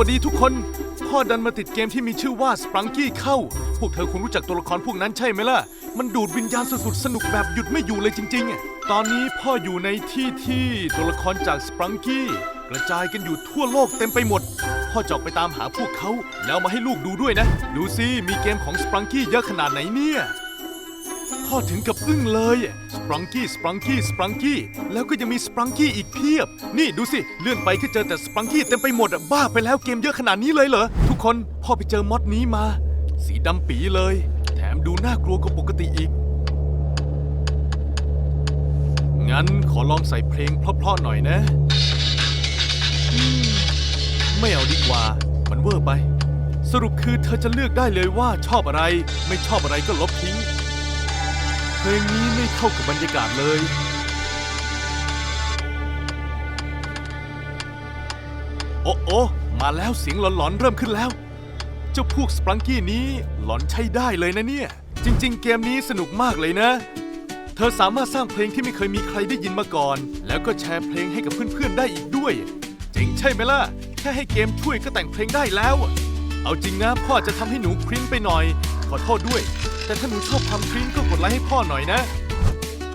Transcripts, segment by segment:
สวัสดีทุกคน พ่อดันมาติดเกมที่มีชื่อว่าสปรังกี้เข้า พวกเธอคงรู้จักตัวละครพวกนั้นใช่ไหมล่ะ มันดูดวิญญาณสุดๆสนุกแบบหยุดไม่อยู่เลยจริง ๆ ตอนนี้พ่ออยู่ในที่ที่ตัวละครจากสปรังกี้กระจายกันอยู่ทั่วโลกเต็มไปหมด พ่อจอกไปตามหาพวกเขาแล้วมาให้ลูกดูด้วยนะ ดูสิมีเกมของสปรังกี้เยอะขนาดไหนเนี่ย พ่อถึงกับอึ้งเลยสปรังกี้สปรังกี้สปรังกี้แล้วก็ยังมีสปรังกี้อีกเพียบ นี่ดูสิเลื่อนไปก็เจอแต่สปรังกี้เต็มไปหมดอะบ้าไปแล้วเกมเยอะขนาดนี้เลยเหรอทุกคนพ่อไปเจอมอดนี้มา สีดำปีเลย แถมดูน่ากลัวกว่าปกติอีก งั้นขอลองใส่เพลงเพราะๆหน่อยนะมไม่เอาดีกว่า มันเวอร์ไป สรุปคือเธอจะเลือกได้เลยว่าชอบอะไร ไม่ชอบอะไรก็ลบทิ้ง เพลงนี้ไม่เข้ากับบรรยากาศเลย โอ้โอมาแล้วเสียงหลอนๆเริ่มขึ้นแล้ว เจ้าพวกสปรังกี้นี้หลอนใช้ได้เลยนะเนี่ย จริง ๆ เกมนี้สนุกมากเลยนะ เธอสามารถสร้างเพลงที่ไม่เคยมีใครได้ยินมาก่อน แล้วก็แชร์เพลงให้กับเพื่อนๆได้อีกด้วย เจ๋งใช่ไหมล่ะ แค่ให้เกมช่วยก็แต่งเพลงได้แล้ว เอาจริงนะพ่อจะทำให้หนูคริ้นไปหน่อย ขอโทษด้วย แต่ถ้าหนูชอบความคริ้นก็กดไลค์ให้พ่อหน่อยนะ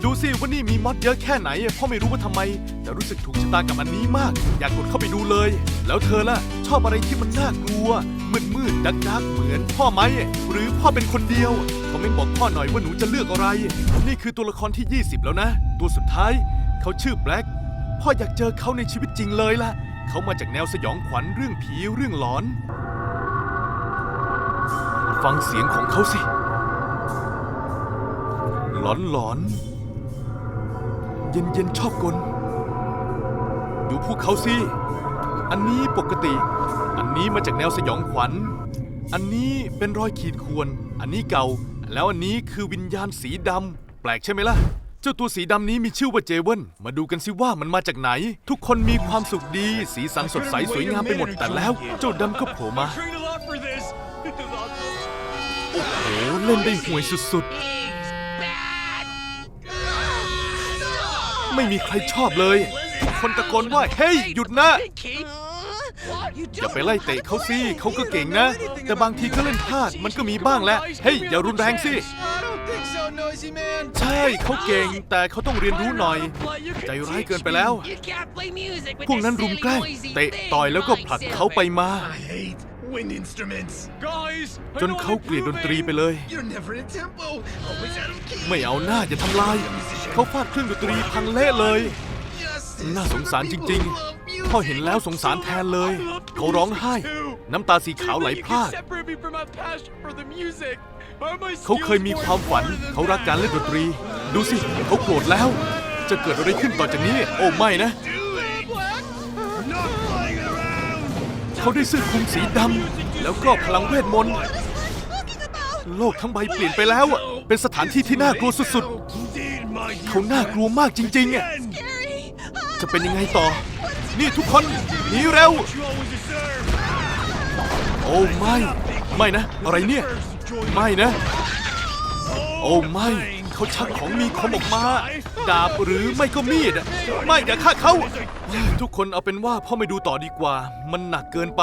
ดูสิว่านี่มีมอดเยอะแค่ไหน พ่อไม่รู้ว่าทำไม แต่รู้สึกถูกชะตากับอันนี้มาก อยากกดเข้าไปดูเลย แล้วเธอล่ะ ชอบอะไรที่มันน่ากลัว มืดมืดดักดักเหมือนพ่อไหม หรือพ่อเป็นคนเดียวคอมเมนต์บอกพ่อหน่อยว่าหนูจะเลือกอะไร นี่คือตัวละครที่ 20 แล้วนะ ตัวสุดท้าย เขาชื่อแบล็กพ่ออยากเจอเขาในชีวิตจริงเลยล่ะ เขามาจากแนวสยองขวัญเรื่องผีเรื่องหลอน ฟังเสียงของเขาสิ หลอนหลอนๆเย็นเย็นๆชอบกล ดูพวกเขาสิ อันนี้ปกติ อันนี้มาจากแนวสยองขวัญ อันนี้เป็นรอยขีดข่วน อันนี้เก่า แล้วอันนี้คือวิญญาณสีดำแปลกใช่ไหมล่ะ เจ้าตัวสีดำนี้มีชื่อว่าเจเวนมาดูกันสิว่ามันมาจากไหน ทุกคนมีความสุขดี สีสันสดใสสวยงามไปหมดแต่แล้ว เจ้าดำก็โผล่มา Train a lot for this. โอ้โหเล่นได้ห่วยสุดๆ ไม่มีใครชอบเลย ทุกคนตะโกนว่า เฮ้ย หยุดนะ อย่าไปไล่เตะเขาสิเขาก็เก่งนะ แต่บางทีก็เล่นพลาดมันก็มีบ้างแหละ เฮ้ย อย่ารุนแรงสิ ใช่เขาเก่งแต่เขาต้องเรียนรู้หน่อย ใจร้ายเกินไปแล้ว พวกนั้นรุมแกล้งเตะต่อยแล้วก็ผลักเขาไปมา wind instruments. Guys, I จน know เขา I เกลียดดนตรีไปเลย You're never in tempo. Always out of key. ไม่เอาหน้าอย่าทำลาย เขาฟาดเครื่องดนตรีพังเละเลย Justice น่าสงสารจ for ริง people who love ๆพ่อเห็นแล้วสงสารแทนเลย เขาร้องไห้ น้ำตาสีขาวไหล You พราก can separate me from my passion for the music. Are my เขาเคย skills มี more ความฝัน important than เขารัก that? การเล่นดนตรี ดูสิ เขาโกรธแล้ว จะเกิดอะไรขึ้นต่อจากนี้ โอ้ไม่นะ เขาได้เสื้อคลุมสีดำแล้วก็พลังเวทมนต์โลกทั้งใบเปลี่ยนไปแล้วอะเป็นสถานที่ที่น่ากลัวสุดๆ เขาน่ากลัวมากจริงๆอะจะเป็นยังไงต่อ นี่ทุกคนหนีเร็ว โอ้ไม่ ไม่นะ อะไรเนี่ย ไม่นะ โอ้ไม่ เขาชักของมีคมออกมา ดาบหรือไม่ก็มีดอะไม่อย่าฆ่าเขา ทุกคนเอาเป็นว่าพ่อไม่ดูต่อดีกว่า มันหนักเกินไป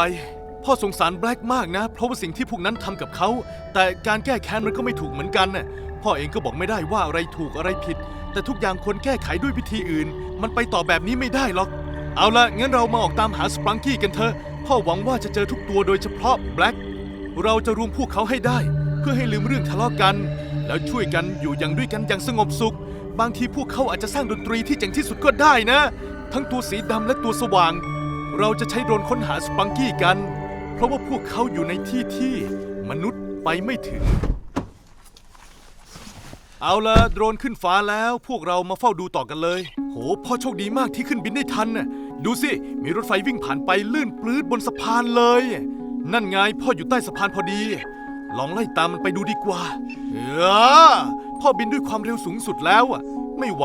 พ่อสงสารแบล็กมากนะ เพราะว่าสิ่งที่พวกนั้นทำกับเขา แต่การแก้แค้นมันก็ไม่ถูกเหมือนกันน่ะพ่อเองก็บอกไม่ได้ว่าอะไรถูกอะไรผิด แต่ทุกอย่างควรแก้ไขด้วยวิธีอื่น มันไปต่อแบบนี้ไม่ได้หรอก เอาละงั้นเรามาออกตามหาสปรังกี้กันเถอะพ่อหวังว่าจะเจอทุกตัวโดยเฉพาะแบล็กเราจะรวมพวกเขาให้ได้ เพื่อให้ลืมเรื่องทะเลาะกัน แล้วช่วยกันอยู่อย่างด้วยกันอย่างสงบสุข บางทีพวกเขาอาจจะสร้างดนตรีที่เจ๋งที่สุดก็ได้นะ ทั้งตัวสีดำและตัวสว่าง เราจะใช้โดรนค้นหาสปังกี้กัน เพราะว่าพวกเขาอยู่ในที่ที่มนุษย์ไปไม่ถึง เอาละโดรนขึ้นฟ้าแล้วพวกเรามาเฝ้าดูต่อกันเลย โหพ่อโชคดีมากที่ขึ้นบินได้ทันน่ะดูสิ มีรถไฟวิ่งผ่านไปลื่นปลื้ดบนสะพานเลย นั่นไงพ่ออยู่ใต้สะพานพอดี ลองไล่ตามมันไปดูดีกว่า เออ พ่อบินด้วยความเร็วสูงสุดแล้วอะ ไม่ไหว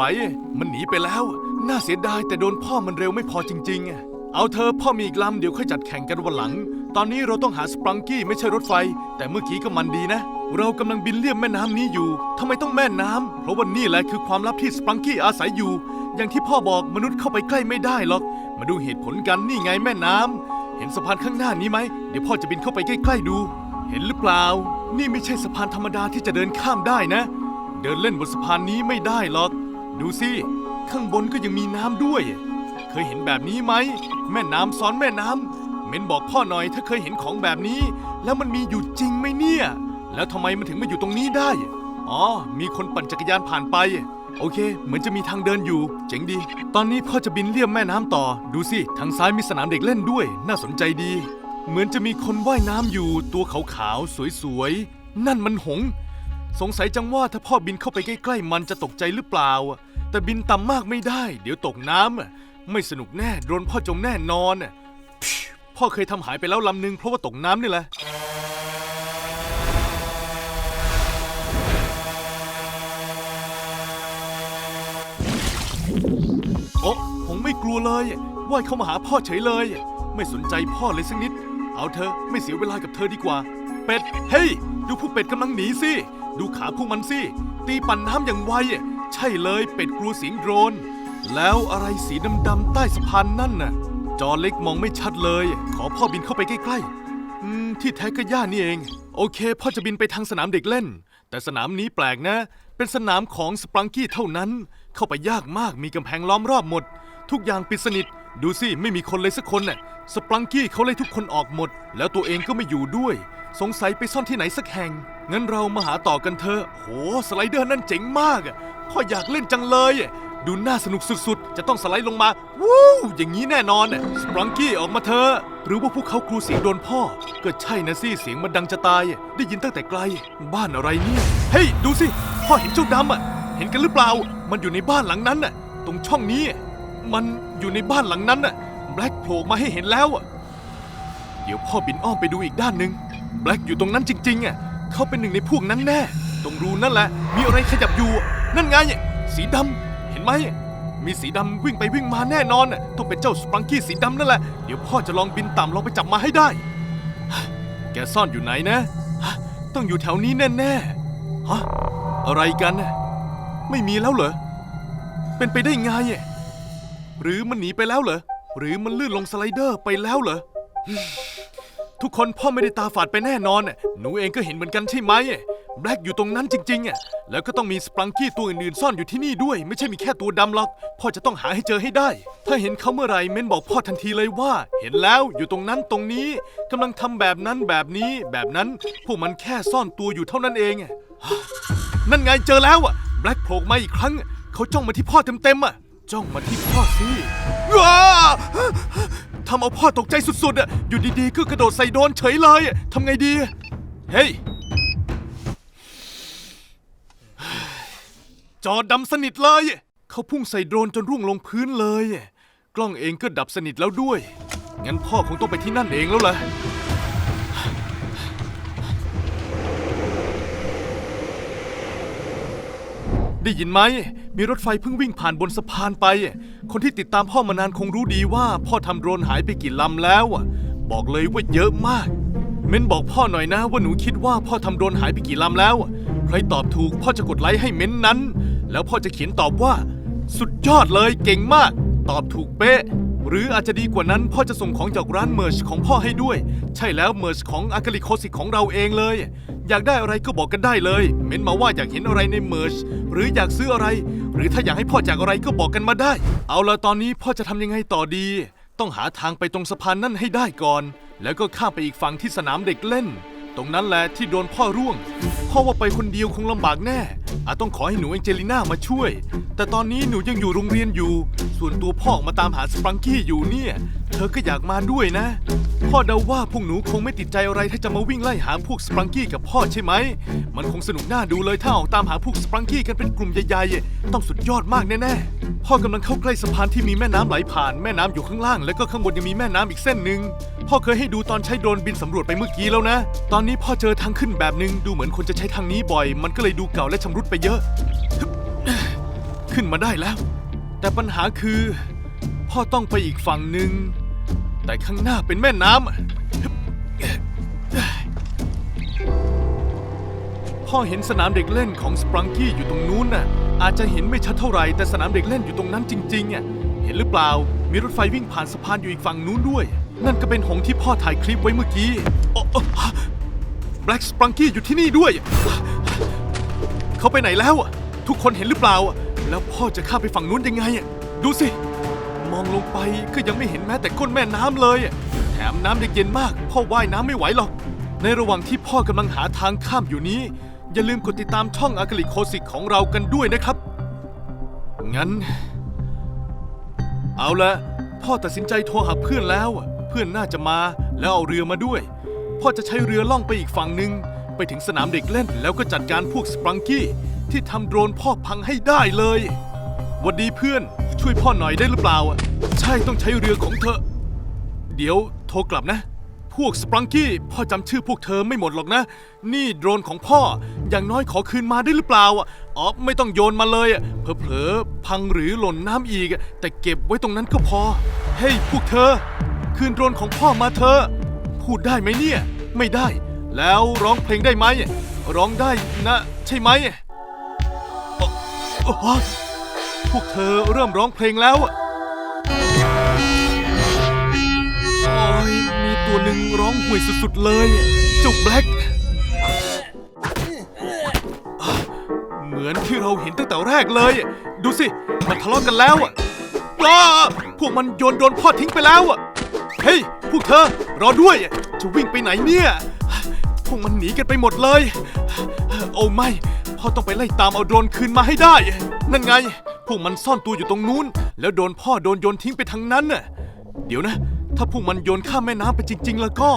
มันหนีไปแล้ว น่าเสียดายแต่โดนพ่อมันเร็วไม่พอจริงๆอะเอาเธอพ่อมีอีกลำเดี๋ยวค่อยจัดแข่งกันวันหลัง ตอนนี้เราต้องหาสปรังกี้ไม่ใช่รถไฟ แต่เมื่อกี้ก็มันดีนะ เรากำลังบินเลี่ยมแม่น้ำนี้อยู่ทำไมต้องแม่น้ำเพราะว่านี่แหละคือความลับที่สปรังกี้อาศัยอยู่ อย่างที่พ่อบอกมนุษย์เข้าไปใกล้ไม่ได้หรอก มาดูเหตุผลกันนี่ไงแม่น้ำเห็นสะพานข้างหน้านี้ไหมเดี๋ยวพ่อจะบินเข้าไปใกล้ๆดู เห็นหรือเปล่า นี่ไม่ใช่สะพานธรรมดาที่จะเดินข้ามได้นะ เดินเล่นบนสะพานนี้ไม่ได้หรอก ดูสิ ข้างบนก็ยังมีน้ำด้วย เคยเห็นแบบนี้ไหม แม่น้ำซ้อนแม่น้ำเม้นบอกพ่อหน่อยถ้าเคยเห็นของแบบนี้ แล้วมันมีอยู่จริงไหมเนี่ย แล้วทำไมมันถึงมาอยู่ตรงนี้ได้ อ๋อ มีคนปั่นจักรยานผ่านไป โอเค เหมือนจะมีทางเดินอยู่ เจ๋งดี ตอนนี้พ่อจะบินเลี่ยมแม่น้ำต่อ ดูสิ ทางซ้ายมีสนามเด็กเล่นด้วย น่าสนใจดี เหมือนจะมีคนว่ายน้ำอยู่ ตัวขาวๆสวยๆ นั่นมันหงส์ สงสัยจังว่าถ้าพ่อบินเข้าไปใกล้ๆมันจะตกใจหรือเปล่า แต่บินต่ำมากไม่ได้ เดี๋ยวตกน้ำอะไม่สนุกแน่โดนพ่อจมแน่นอนอะพ่อเคยทำหายไปแล้วลำหนึ่งเพราะว่าตกน้ำนี่แหละ โอ้ผมไม่กลัวเลยว่ายเข้ามาหาพ่อเฉยเลย ไม่สนใจพ่อเลยสักนิด เอาเธอไม่เสียเวลากับเธอดีกว่า เป็ด เฮ้ย ดูพวกเป็ดกำลังหนีสิ ดูขาพวกมันสิ ตีปั่นน้ำอย่างไว ใช่เลยเป็ดกลัวเสียงโดรน แล้วอะไรสีดำๆใต้สะพานนั่นน่ะ จอเล็กมองไม่ชัดเลย ขอพ่อบินเข้าไปใกล้ๆ อืม ที่แท้ก็ย่านี่เอง โอเค พ่อจะบินไปทางสนามเด็กเล่น แต่สนามนี้แปลกนะ เป็นสนามของสปรังกี้เท่านั้น เข้าไปยากมากมีกำแพงล้อมรอบหมด ทุกอย่างปิดสนิท ดูสิไม่มีคนเลยสักคนน่ะ สปรังกี้เขาไล่ทุกคนออกหมด แล้วตัวเองก็ไม่อยู่ด้วย สงสัยไปซ่อนที่ไหนสักแห่ง งั้นเรามาหาต่อกันเถอะ โห สไลเดอร์นั่นเจ๋งมากอะพ่ออยากเล่นจังเลย ดูน่าสนุกสุดๆ จะต้องสไลด์ลงมา วู้อย่างนี้แน่นอนน่ะสปรังกี้ออกมาเถอะหรือว่าพวกเขากลัวเสียงโดนพ่อ ก็ใช่นะสิเสียงมันดังจะตาย ได้ยินตั้งแต่ไกล บ้านอะไรเนี่ย เฮ้ย ดูสิ พ่อเห็นเจ้าดำอะ เห็นกันหรือเปล่า มันอยู่ในบ้านหลังนั้นน่ะ ตรงช่องนี้ มันอยู่ในบ้านหลังนั้นน่ะ แบล็กโผล่มาให้เห็นแล้วอะเดี๋ยวพ่อบินอ้อมไปดูอีกด้านหนึ่ง แบล็กอยู่ตรงนั้นจริงๆอะเขาเป็นหนึ่งในพวกนั้นแน่ ตรงรูนั่นแหละ มีอะไรขยับอยู่ นั่นไง สีดำเห็นไหม มีสีดำวิ่งไปวิ่งมาแน่นอนน่ะต้องเป็นเจ้าสปรังกี้สีดำนั่นแหละ เดี๋ยวพ่อจะลองบินต่ำลองไปจับมาให้ได้ แกซ่อนอยู่ไหนนะฮะต้องอยู่แถวนี้แน่ๆฮะอะไรกันน่ะไม่มีแล้วเหรอ เป็นไปได้ไงอะหรือมันหนีไปแล้วเหรอ หรือมันลื่นลงสไลเดอร์ไปแล้วเหรอ ทุกคนพ่อไม่ได้ตาฝาดไปแน่นอนน่ะหนูเองก็เห็นเหมือนกันใช่ไหมแบล็กอยู่ตรงนั้นจริงๆอะแล้วก็ต้องมีสปรังกี้ตัวอื่นๆซ่อนอยู่ที่นี่ด้วย ไม่ใช่มีแค่ตัวดำหรอก พ่อจะต้องหาให้เจอให้ได้ ถ้าเห็นเขาเมื่อไหร่เม้นบอกพ่อทันทีเลยว่า เห็นแล้วอยู่ตรงนั้นตรงนี้กำลังทำแบบนั้นแบบนี้แบบนั้น พวกมันแค่ซ่อนตัวอยู่เท่านั้นเองนั่นไงเจอแล้วอะแบล็กโผล่มาอีกครั้ง เขาจ้องมาที่พ่อเต็มๆอะจ้องมาที่พ่อสิว้า ทำเอาพ่อตกใจสุดๆอะอยู่ดีๆก็กระโดดใส่โดนเฉยเลยอะทำไงดี เฮ้ย จอดำสนิทเลย เขาพุ่งใส่โดรนจนร่วงลงพื้นเลย กล้องเองก็ดับสนิทแล้วด้วย งั้นพ่อคงต้องไปที่นั่นเองแล้วล่ะ ได้ยินไหม มีรถไฟเพิ่งวิ่งผ่านบนสะพานไป คนที่ติดตามพ่อมานานคงรู้ดีว่าพ่อทำโดรนหายไปกี่ลำแล้วอะบอกเลยว่าเยอะมาก เม้นบอกพ่อหน่อยนะว่าหนูคิดว่าพ่อทำโดรนหายไปกี่ลำแล้วใครตอบถูกพ่อจะกดไลค์ให้เม้นนั้น แล้วพ่อจะเขียนตอบว่า สุดยอดเลยเก่งมาก ตอบถูกเป๊ะ หรืออาจจะดีกว่านั้นพ่อจะส่งของจากร้านเมอร์ชของพ่อให้ด้วย ใช่แล้วเมอร์ชของอากาลิโคสิกของเราเองเลย อยากได้อะไรก็บอกกันได้เลย เม้นมาว่าอยากเห็นอะไรในเมอร์ชหรืออยากซื้ออะไร หรือถ้าอยากให้พ่อจากอะไรก็บอกกันมาได้ เอาละตอนนี้พ่อจะทำยังไงต่อดี ต้องหาทางไปตรงสะพานนั่นให้ได้ก่อน แล้วก็ข้ามไปอีกฝั่งที่สนามเด็กเล่น ตรงนั้นแหละที่โดนพ่อร่วง พ่อว่าไปคนเดียวคงลำบากแน่อาจต้องขอให้หนูแองเจลิน่ามาช่วย แต่ตอนนี้หนูยังอยู่โรงเรียนอยู่ ส่วนตัวพ่อออกมาตามหาสปรังกี้อยู่เนี่ยเธอก็อยากมาด้วยนะ พ่อเดาว่าพวกหนูคงไม่ติดใจอะไรถ้าจะมาวิ่งไล่หาพวกสปรังกี้กับพ่อใช่ไหม มันคงสนุกน่าดูเลยถ้าออกตามหาพวกสปรังกี้กันเป็นกลุ่มใหญ่ๆ ต้องสุดยอดมากแน่ๆ พ่อกำลังเข้าใกล้สะพานที่มีแม่น้ำไหลผ่าน แม่น้ำอยู่ข้างล่าง แล้วก็ข้างบนยังมีแม่น้ำอีกเส้นหนึ่ง พ่อเคยให้ดูตอนใช้โดรนบินสำรวจไปเมื่อกี้แล้วนะ ตอนนี้พ่อเจอทางขึ้นแบบหนึ่งดูเหมือนคนจะใช้ทางนี้บ่อย มันก็เลยดูเก่าและชำรุดไปเยอะ ขึ้นมาได้แล้ว แต่ปัญหาคือ พ่อต้องไปอีกฝั่งหนึ่ง แต่ข้างหน้าเป็นแม่น้ำพ่อเห็นสนามเด็กเล่นของสปรังกี้อยู่ตรงนู้นน่ะ อาจจะเห็นไม่ชัดเท่าไหร่แต่สนามเด็กเล่นอยู่ตรงนั้นจริงๆอะเห็นหรือเปล่า มีรถไฟวิ่งผ่านสะพานอยู่อีกฝั่งนู้นด้วย นั่นก็เป็นหงส์ที่พ่อถ่ายคลิปไว้เมื่อกี้แบล็กสปรังกี้อยู่ที่นี่ด้วย เขาไปไหนแล้วอะทุกคนเห็นหรือเปล่า แล้วพ่อจะข้ามไปฝั่งนู้นยังไงอะดูสิ มองลงไปก็ยังไม่เห็นแม้แต่ก้นแม่น้ำเลย แถมน้ำยังเย็นมาก พ่อว่ายน้ำไม่ไหวหรอก ในระหว่างที่พ่อกำลังหาทางข้ามอยู่นี้ อย่าลืมกดติดตามช่องอากาลิโคสิกของเรากันด้วยนะครับ งั้น เอาละพ่อตัดสินใจโทรหาเพื่อนแล้ว เพื่อนน่าจะมาแล้วเอาเรือมาด้วย พ่อจะใช้เรือล่องไปอีกฝั่งหนึ่งไปถึงสนามเด็กเล่นแล้วก็จัดการพวกสปรังกี้ที่ทำโดรนพ่อพังให้ได้เลย วัดดีเพื่อน ช่วยพ่อหน่อยได้หรือเปล่าอะใช่ต้องใช้เรือของเธอ เดี๋ยวโทรกลับนะ พวกสปรังกี้พ่อจำชื่อพวกเธอไม่หมดหรอกนะ นี่โดรนของพ่อ อย่างน้อยขอคืนมาได้หรือเปล่าอะอ๋อไม่ต้องโยนมาเลยอะเผลอๆพังหรือหล่นน้ำอีกอะแต่เก็บไว้ตรงนั้นก็พอ เฮ้ยพวกเธอ คืนโดรนของพ่อมาเธอะพูดได้ไหมเนี่ย ไม่ได้ แล้วร้องเพลงได้ไหม ร้องได้นะ ใช่ไหมอ๋ออ๋อ วกเธอเริ่มร้องเพลงแล้วอะโอ้ยมีตัวหนึ่งร้องห่วยสุดๆเลย เจ้าแบล็กเหมือนที่เราเห็นตั้งแต่แรกเลย ดูสิ มันทะเลาะกันแล้วอะว้าพวกมันโยนโดนพ่อทิ้งไปแล้วอะ เฮ้ย พวกเธอ รอด้วย จะวิ่งไปไหนเนี่ย พวกมันหนีกันไปหมดเลย โอ้ไม่ พ่อต้องไปไล่ตามเอาโดรนคืนมาให้ได้ นั่นไง พวกมันซ่อนตัวอยู่ตรงนู้น แล้วโดนพ่อโดนโยนทิ้งไปทางนั้นน่ะ เดี๋ยวนะ ถ้าพวกมันโยนข้ามแม่น้ำไปจริง ๆ แล้วก็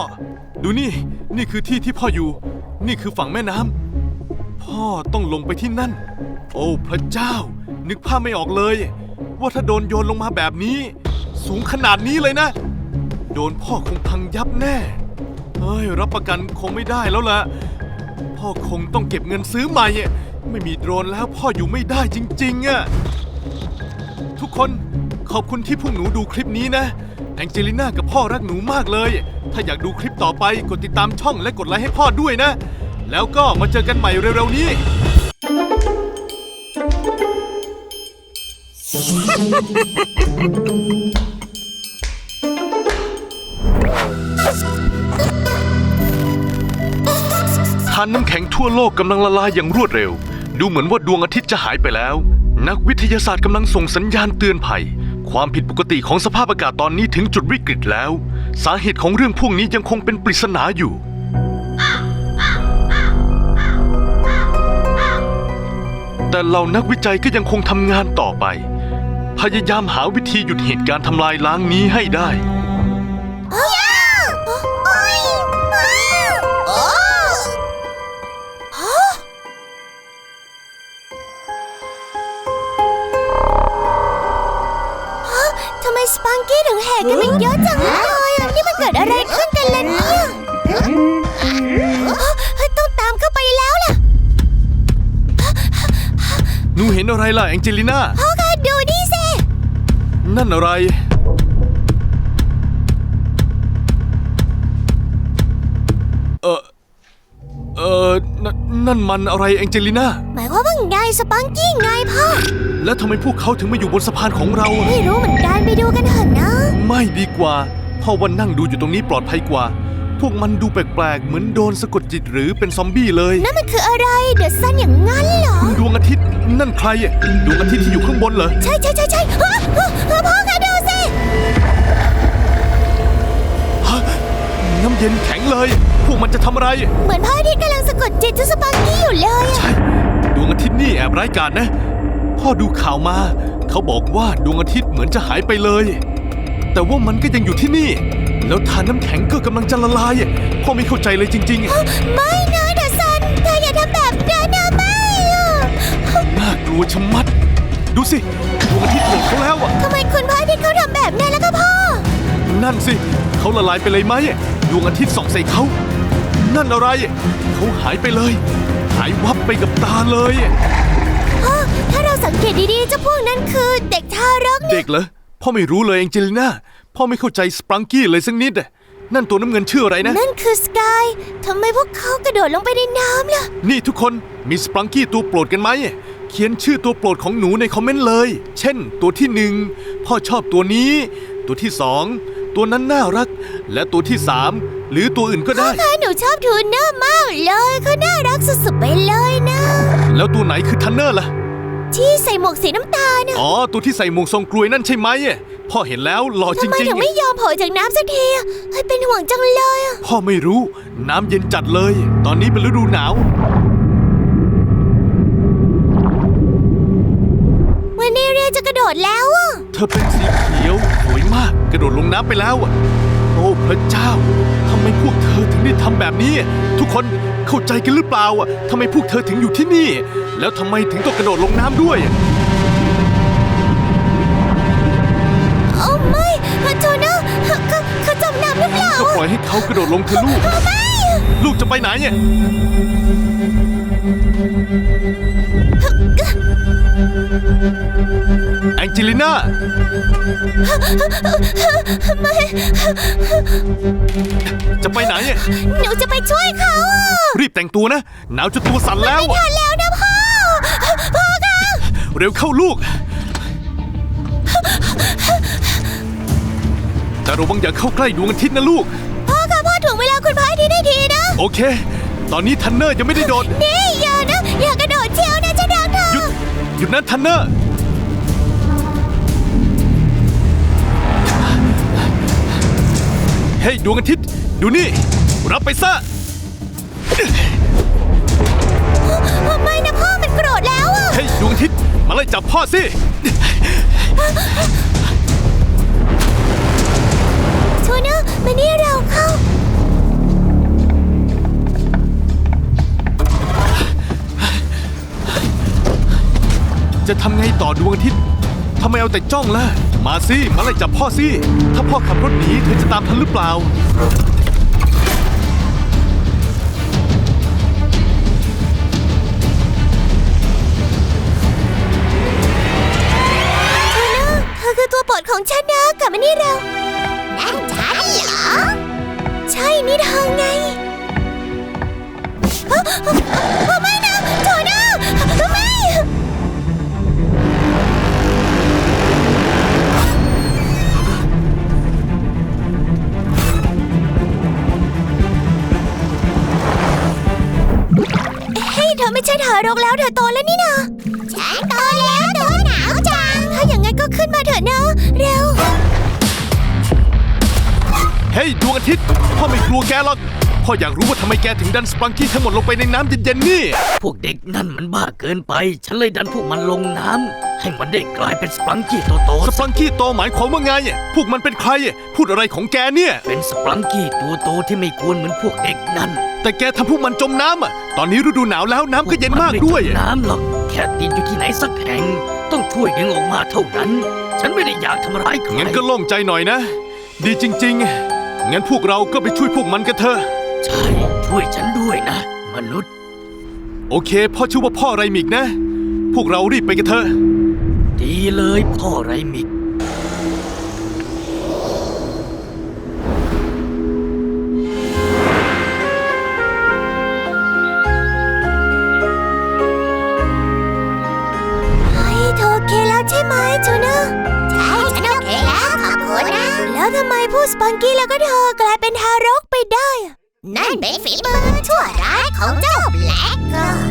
ดูนี่ นี่คือที่ที่พ่ออยู่ นี่คือฝั่งแม่น้ำพ่อต้องลงไปที่นั่น โอ้พระเจ้า นึกภาพไม่ออกเลย ว่าถ้าโดนโยนลงมาแบบนี้ สูงขนาดนี้เลยนะ โดนพ่อคงพังยับแน่ เฮ้ย รับประกันคงไม่ได้แล้วล่ะ พ่อคงต้องเก็บเงินซื้อใหม่อะไม่มีโดรนแล้วพ่ออยู่ไม่ได้จริงๆอะทุกคนขอบคุณที่พวกหนูดูคลิปนี้นะ แองเจลิน่ากับพ่อรักหนูมากเลย ถ้าอยากดูคลิปต่อไปกดติดตามช่องและกดไลค์ให้พ่อด้วยนะ แล้วก็มาเจอกันใหม่เร็วๆนี้ทานน้ำแข็งทั่วโลกกำลังละลายอย่างรวดเร็ว ดูเหมือนว่าดวงอาทิตย์จะหายไปแล้ว นักวิทยาศาสตร์กำลังส่งสัญญาณเตือนภัย ความผิดปกติของสภาพอากาศตอนนี้ถึงจุดวิกฤตแล้ว สาเหตุของเรื่องพวกนี้ยังคงเป็นปริศนาอยู่ แต่เหล่านักวิจัยก็ยังคงทำงานต่อไป พยายามหาวิธีหยุดเหตุการณ์ทำลายล้างนี้ให้ได้ สปังกี้ถึงแหกกันเยอะจังเลยอะนี่มันเกิดอะไรขึ้นกันล่ะเนี่ยเฮ้ยต้องตามเข้าไปแล้วล่ะหนูเห็นอะไรล่ะแองเจลิน่าพ่อคะดูนี่สิ นั่นอะไร นั่นนั่นมันอะไรแองเจลิน่า หมายความว่าไงสปังกี้ไงพ่อ แล้วทำไมพวกเขาถึงมาอยู่บนสะพานของเราอะไม่รู้เหมือนกันไปดูกันเถอะนะ ไม่ดีกว่า พ่อว่านั่งดูอยู่ตรงนี้ปลอดภัยกว่า พวกมันดูแปลกๆ เหมือนโดนสะกดจิตหรือเป็นซอมบี้เลย นั่นมันคืออะไร เดอะซันอย่างงั้นเหรอ ดวงอาทิตย์นั่นใครอะดวงอาทิตย์ที่อยู่ข้างบนเหรอ ใช่ใช่ใช่ใช่ฮะฮะฮะพ่อคะดู น้ำเย็นแข็งเลย พวกมันจะทำอะไร เหมือนพ่อที่กำลังสะกดจิตเจ้าสปังกี้อยู่เลยอะใช่ดวงอาทิตย์นี่แอบร้ายกาจนะ พ่อดูข่าวมา เขาบอกว่าดวงอาทิตย์เหมือนจะหายไปเลย แต่ว่ามันก็ยังอยู่ที่นี่ แล้วทานน้ำแข็งก็กำลังจะละลายพ่อไม่เข้าใจเลยจริง ไม่นะเดอะซันเธออย่าทำแบบนั้นนะไม่อะๆ น่ากลัวชะมัด ดูสิดวงอาทิตย์หลงเขาแล้วอะทำไมคุณพ่อที่เขาทำแบบนั้นแล้วก็พ่อ นั่นสิ เขาละลายไปเลยไหมดวงอาทิตย์ส่องใส่เขา นั่นอะไร เขาหายไปเลย หายวับไปกับตาเลยพ่อถ้าเราสังเกตดีๆเจ้าพวกนั้นคือเด็กทารกเด็กเหรอพ่อไม่รู้เลยแองเจลิน่าพ่อไม่เข้าใจสปรังกี้เลยสักนิดอะนั่นตัวน้ำเงินชื่ออะไรนะ นั่นคือสกายทำไมพวกเขากระโดดลงไปในน้ำล่ะ นี่ทุกคนมีสปรังกี้ตัวโปรดกันไหม เขียนชื่อตัวโปรดของหนูในคอมเมนต์เลย เช่น ตัวที่หนึ่งพ่อชอบตัวนี้ ตัวที่สอง ตัวนั้นน่ารัก และตัวที่สามหรือตัวอื่นก็ได้ ค่ะหนูชอบทูเนอร์มากเลยเขาน่ารักสุดๆไปเลยนะ แล้วตัวไหนคือทันเนอร์ล่ะ ที่ใส่หมวกสีน้ำตาลน่ะอ๋อ ตัวที่ใส่หมวกทรงกลวยนั่นใช่ไหมพ่อเห็นแล้วหล่อจทำไมริงถึงไม่ยอมโผล่จากน้ำสักทีอะเฮ้ยเป็นห่วงจังเลยอะๆ พ่อไม่รู้ น้ำเย็นจัดเลย ตอนนี้เป็นฤดูหนาว วันนี้เรียจะกระโดดแล้วอะเธอเป็นสีเขียวสวยมากกระโดดลงน้ำไปแล้วอะโอ้พระเจ้าทำไมพวกเธอถึงได้ทำแบบนี้ ทุกคนเข้าใจกันหรือเปล่าอะทำไมพวกเธอถึงอยู่ที่นี่ แล้วทำไมถึงต้องกระโดดลงน้ำด้วยโอ้ไม่ทูเนอร์เขาเขาเขาจมน้ำหรือเปล่าก็ปล่อยให้เขากระโดดลงเถอะลูก ไม่ ลูกจะไปไหนเนี่ย จลิน่าจะไปไหนเนี่ยหนูจะไปช่วยเขาอะรีบแต่งตัวนะ หนาวจนตัวสั่นแล้วไม่ทันแล้วนะพ่อ พ่อคะ เร็วเข้าลูก แต่ระวังอย่าเข้าใกล้ดวงอาทิตย์นะลูก พ่อคะพ่อถ่วงเวลาคุณพระอาทิตย์ได้ทีนะ โอเค ตอนนี้ทันเนอร์ยังไม่ได้โดด นี่อย่านะ อย่ากระโดดเชียวนะเจะดังเธอหยุดหยุดนะทันเนอร์ เฮ้ยดวงอาทิตย์ ดูนี่ รับไปซะ ไม่นะพ่อมันโกรธแล้วอะเฮ้ยดวงอาทิตย์ มาไล่จับพ่อสิทูเนอร์มานี่เราเข้า จะทำไงต่อดวงอาทิตย์ทำไมเอาแต่จ้องล่ะ มาสิมาไล่จับพ่อสิ ถ้าพ่อขับรถหนีเธอจะตามทันหรือเปล่า เธอคือตัวโปรดของฉันนะกลับมานี่เร็วนั่นฉันเหรอ ใช่นี่เธอไงเอ้อเอ้อเอ้อไม่ เฮ้ยเธอไม่ใช่ทารกแล้วเธอโตแล้วนี่นะฉันโตแล้วตัวหนาวจัง ถ้าอย่างงั้นก็ขึ้นมาเถอะนะ เร็ว เฮ้ยดวงอาทิตย์พ่อไม่กลัวแกหรอกพ่ออยากรู้ว่าทำไมแกถึงดันสปรังกี้ทั้งหมดลงไปในน้ำเย็นๆนี่ พวกเด็กนั่นมันบ้าเกินไป ฉันเลยดันพวกมันลงน้ำให้มันได้กลายเป็นสปรังกี้โตสปรังกี้โตหมายความว่าไงพวกมันเป็นใครพูดอะไรของแกเนี่ยๆเป็นสปรังกี้ตัวโตที่ไม่กวนเหมือนพวกเด็กนั่นแต่แกทำพวกมันจมน้ำอะ ตอนนี้ฤดูหนาวแล้วน้ำก็เย็นมากด้วย พกนไจน้ำหรอกแค่ติดอยู่ที่ไหนสักแห่ง ต้องช่วยดึงออกมาเท่านั้น ฉันไม่ได้อยากทำร้ายใครงั้นก็โล่งใจหน่อยนะ ดีจริง ๆ งั้นพวกเราก็ไปช่วยพวกมันกันเถอะ ใช่ช่วยฉันด้วยนะ มนุษย์โอเค พ่อชื่อว่าพ่อไรมิกนะ พวกเรารีบไปกันเถอะ ดีเลยพ่อไรมิก แล้วทำไมผู้สปังกี้แล้วก็เธอกลายเป็นทารกไปได้อะนั่นเป็นฝีมือชั่วร้ายของเจ้าแบล็กเกอร์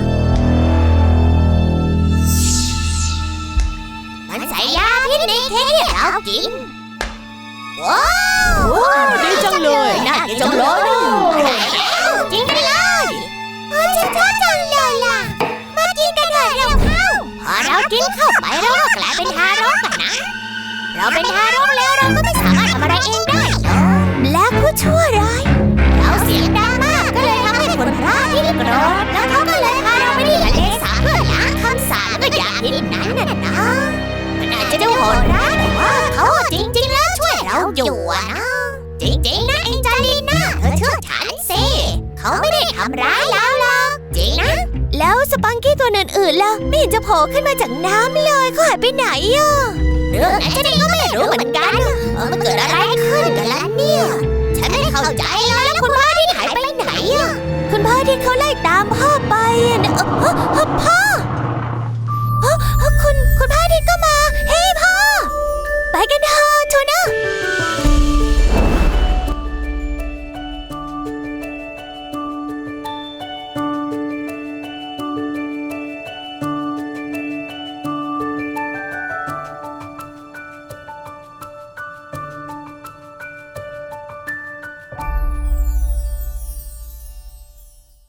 มันใส่ยาพิษในเค้กที่เรากิน ว้าวดีจังเลยน่ากินจังเลยกินกันเลยฉันชอบจังเลยล่ะ มากินกันเถอะเร็วเข้า พอเรากินเข้าไปเราก็กลายเป็นทารกกันนะ เราเป็นทารกแล้วเราก็ไม่ เองได้ และผู้ชั่วร้ายเราเสียงดังมากก็เลยทำให้คนพระที่โกรธแล้วเขาก็เลยพาเราไปที่ทะเลสาบเพื่อล้างคำสาปก็อย่างที่นั้นน่ะนะมันอาจจะดูโหดร้ายแต่ว่าเขาจริง ๆ แล้วช่วยเราอยู่อะนะ จริง ๆ นะเองจาลีน่าเธอเชื่อฉันสิเขาไม่ได้ทำร้ายเราหรอกจริงนะ แล้วสปังกี้ตัวอื่นๆล่ะไม่เห็นจะโผล่ขึ้นมาจากน้ำเลยเขาหายไปไหนอะ